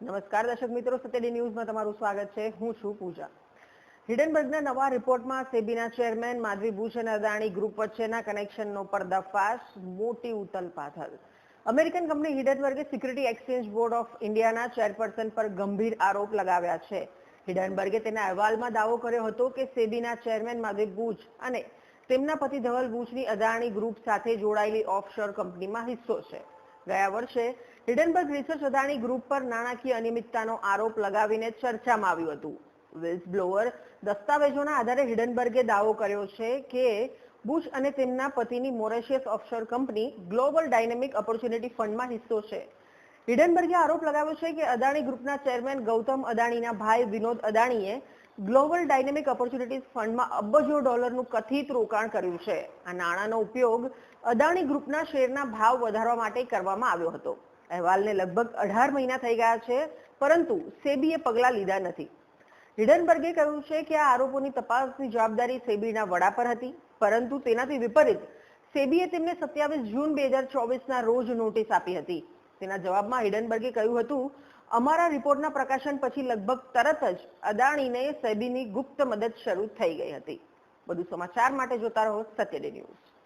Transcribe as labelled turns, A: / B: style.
A: નમસ્કાર દર્શક મિત્રો સત્યડી ન્યૂઝમાં તમારું સ્વાગત છે. હું છું પૂજા. હિડનબર્ગના નવા રિપોર્ટમાં સેબીના ચેરમેન માધવી અને અદાણી ગ્રુપ વચ્ચેના કનેક્શનનો પર્દાફાશ, મોટી ઉથલપાથલ અમેરિકન કંપની હિડનબર્ગે સિક્યુરિટી એક્સચેન્જ બોર્ડ ઓફ ઇન્ડિયાના ચેરપર્સન પર ગંભીર આરોપ લગાવ્યા છે. હિડનબર્ગે તેના અહેવાલમાં દાવો કર્યો હતો કે સેબીના ચેરમેન માધવી બુચ અને તેમના પતિ ધવલ બુચની અદાણી ગ્રુપ સાથે જોડાયેલી ઓફશોર કંપનીમાં હિસ્સો છે. ગયા વર્ષે હિડનબર્ગ રિસર્ચ અદાણી ગ્રુપ પર નાણાકીય અનિયમિતતાનો આરોપ લગાવીને ચર્ચામાં આવ્યું હતું. વિલ્સ બ્લોઅર દસ્તાવેજોના આધારે હિડનબર્ગે દાવો કર્યો છે કે બુશ અને તેમના પતિની Mauritius offshore company global dynamic opportunity ફંડમાં હિસ્સો છે. હિડનબર્ગે આરોપ લગાવ્યો છે કે અદાણી ગ્રુપના ચેરમેન ગૌતમ અદાણીના ભાઈ વિનોદ અદાણીએ ગ્લોબલ ડાયનેમિક ઓપોર્ચ્યુનિટીઝ ફંડમાં અબજો ડોલરનું કથિત રોકાણ કર્યું છે. આ નાણાંનો ઉપયોગ અદાણી ગ્રુપના શેરના ભાવ વધારવા માટે કરવામાં આવ્યો હતો. અહેવાલને લગભગ અઢાર મહિના થઈ ગયા છે, પરંતુ સેબીએ પગલાં લીધા નથી. હિડનબર્ગે કહ્યું છે કે આ આરોપોની તપાસની જવાબદારી સેબીના વડા પર હતી, પરંતુ તેનાથી વિપરીત સેબીએ તેમને સત્યાવીસ જૂન બે હજાર ચોવીસના રોજ નોટિસ આપી હતી. તેના જવાબમાં હિડનબર્ગે કહ્યું હતું, અમારા રિપોર્ટના પ્રકાશન પછી લગભગ તરત જ અદાણીને સેબીની ગુપ્ત મદદ શરૂ થઈ ગઈ હતી. વધુ સમાચાર માટે જોતા રહો સત્યડે ન્યૂઝ.